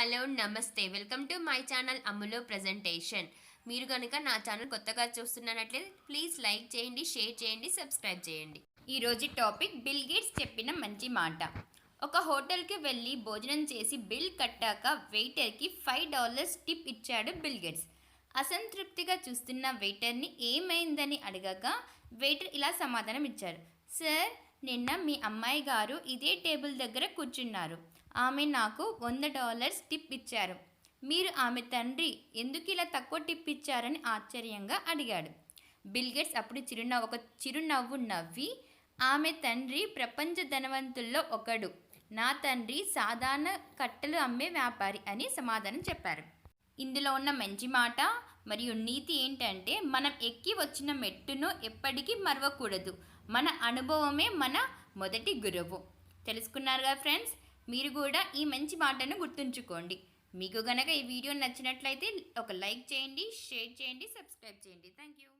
Hello నమస్తే. Welcome to my channel అమ్ములో presentation. మీరు కనుక నా ఛానల్ కొత్తగా చూస్తున్నట్లయితే ప్లీజ్ లైక్ చేయండి షేర్ చేయండి సబ్స్క్రైబ్ చేయండి. ఈరోజు టాపిక్ బిల్ గేట్స్ చెప్పిన మంచి మాట. ఒక హోటల్కి వెళ్ళి భోజనం చేసి బిల్ కట్టాక వెయిటర్కి ఫైవ్ డాలర్స్ టిప్ ఇచ్చాడు బిల్ గేట్స్. అసంతృప్తిగా చూస్తున్న వెయిటర్ని ఏమైందని అడగగా వెయిటర్ ఇలా సమాధానం ఇచ్చారు సార్ నిన్న మీ అమ్మాయి గారు ఇదే టేబుల్ దగ్గర కూర్చున్నారు. ఆమె నాకు వంద డాలర్స్ టిప్ ఇచ్చారు. మీరు ఆమె తండ్రి ఎందుకు ఇలా తక్కువ టిప్ ఇచ్చారని ఆశ్చర్యంగా అడిగాడు. బిల్గేట్స్ అప్పుడు చిరునవ్వు ఒక చిరునవ్వు నవ్వి ఆమె తండ్రి ప్రపంచ ధనవంతుల్లో ఒకడు. నా తండ్రి సాధారణ కట్టెలు అమ్మే వ్యాపారి అని సమాధానం చెప్పారు. ఇందులో ఉన్న మంచి మాట మరియు నీతి ఏంటంటే మనం ఎక్కి వచ్చిన మెట్టును ఎప్పటికీ మరవకూడదు. మన అనుభవమే మన మొదటి గురువు. తెలుసుకున్నారుగా ఫ్రెండ్స్? మీరు కూడా ఈ మంచి మాటను గుర్తుంచుకోండి. మీకు గనక ఈ వీడియో నచ్చినట్లయితే ఒక లైక్ చేయండి షేర్ చేయండి సబ్స్క్రైబ్ చేయండి. Thank you